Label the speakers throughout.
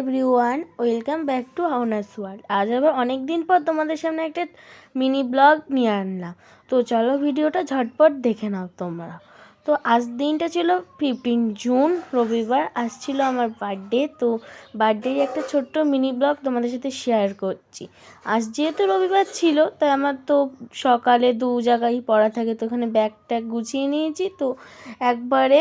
Speaker 1: Everyone welcome back to হাউনাস world আজ আবার অনেক দিন পর তোমাদের সামনে একটা মিনি ব্লগ নিয়ে আনলাম। তো চলো ভিডিওটা ঝটপট দেখে নাও তোমরা। তো আজ দিনটা ছিল ফিফটিন জুন রবিবার। আজ ছিল আমার বার্থডে তো বার্থডে একটা ছোট্ট মিনি ব্লগ তোমাদের সাথে শেয়ার করছি। আজ যেহেতু রবিবার ছিল, তাই আমার তো সকালে দু জায়গায় পড়া থাকে, তো ওখানে ব্যাগ ট্যাগ গুছিয়ে নিয়েছি। তো একবারে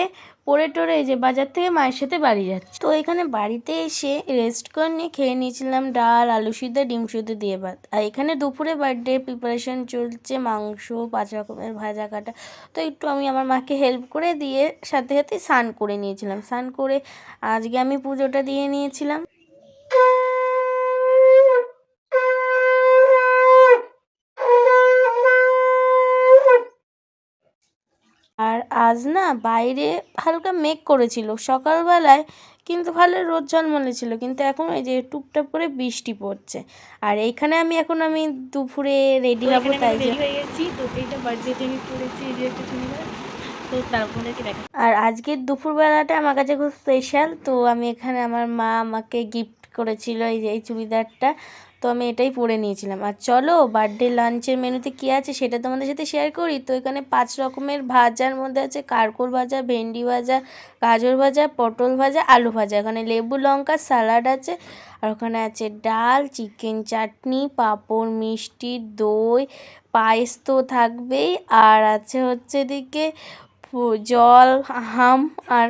Speaker 1: পড়ে টরে যে বাজার থেকে মায়ের সাথে বাড়ি যাচ্ছে। তো এখানে বাড়িতে এসে রেস্ট করে নিয়ে খেয়ে নিয়েছিলাম ডাল, আলু সিদ্ধ, ডিম সিদ্ধ দিয়ে ভাত। আর এখানে দুপুরে বার্থডে প্রিপারেশন চলছে, মাংস, পাঁচ রকমের ভাজা কাটা। তো একটু আমি আমার মাকে হেল্প করে দিয়ে সাথে সাথে স্নান করে নিয়েছিলাম। স্নান করে আজকে আমি পুজোটা দিয়ে নিয়েছিলাম। আর আজ না বাইরে হালকা মেঘ করেছিল। সকালবেলায় কিন্তু ভালো রোদ ঝলমলে ছিল কিন্তু এখন ওই যে টুপটাপ করে বৃষ্টি পড়ছে। আর এইখানে আমি এখন আমি দুপুরে রেডি হব তাই যে
Speaker 2: হয়ে গেছি। তো পড়েছি এই যে একটা চুড়িদার তো তারপরে কি দেখা
Speaker 1: আর আজকের দুপুরবেলাটা আমার কাছে খুব স্পেশাল তো আমি এখানে আমার মা আমাকে গিফট করেছিল এই যে এই চুড়িদারটা। তো আমি এটাই পরে নিয়েছিলাম। আর চলো বার্থডে লাঞ্চের মেনুতে কী আছে সেটা তোমাদের সাথে শেয়ার করি? তো এখানে পাঁচ রকমের ভাজার মধ্যে আছে কারকোল ভাজা, ভেন্ডি ভাজা, গাজর ভাজা, পটল ভাজা, আলু ভাজা। এখানে লেবু, লঙ্কা স্যালাড আছে। আর ওখানে আছে ডাল চিকেন চাটনি পাঁপড়, মিষ্টি, দই, পায়েস তো থাকবেই। আর আছে হচ্ছে এদিকে জল হাম আর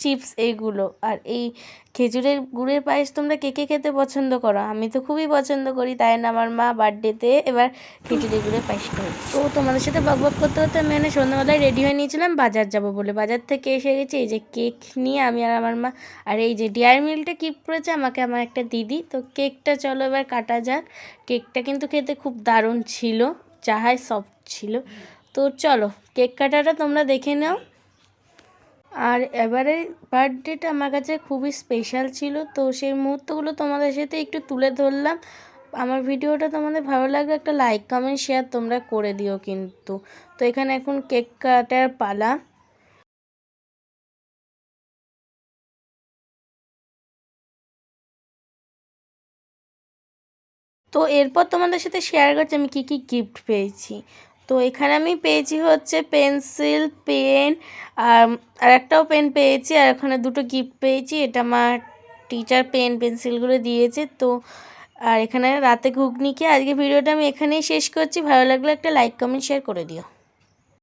Speaker 1: চিপস এইগুলো। আর এই খেজুরের গুড়ের পায়েস তোমরা কে কে খেতে পছন্দ করো? আমি তো খুবই পছন্দ করি, তাই না? আমার মা বার্থডেতে এবার খেজুরের গুড়ের পায়েস করে। তো তোমাদের সাথে বক বক করতে করতে আমি এনে সন্ধ্যাবেলায় রেডি হয়ে নিয়েছিলাম, বাজার যাব বলে। বাজার থেকে এসে গেছি, এই যে কেক নিয়ে আমি আর আমার মা, আর এই যে ডিয়ার মিলটা গিফট করেছে আমাকে আমার একটা দিদি। তো কেকটা চলো এবার কাটা যাক। কেকটা কিন্তু খেতে খুব দারুণ ছিল, চাহায় সফট ছিল। তো চলো, কেক কাটাটা তোমরা দেখে নাও। আর এবারে বার্থডেটা আমার কাছে খুবই স্পেশাল ছিল, তো সেই মুহূর্তগুলো তোমাদের সাথে একটু তুলে ধরলাম। আমার ভিডিওটা তোমাদের ভালো লাগলে একটা লাইক কমেন্ট শেয়ার তোমরা করে দিও কিন্তু। তো এখানে এখন কেক কাটার পালা। তো এরপর তোমাদের সাথে শেয়ার করছি আমি কী কী গিফট পেয়েছি। তো এখানে আমি পেয়েছি হচ্ছে পেন্সিল, পেন আর আর একটাও পেন পেয়েছি, আর এখানে দুটো গিফট পেয়েছি। এটা আমার টিচার পেন পেন্সিলগুলো দিয়েছে। তো, আর এখানে রাতে ঘুগনিকে আজকে ভিডিওটা আমি এখানেই শেষ করছি। ভালো লাগলে একটা লাইক কমেন্ট শেয়ার করে দিও।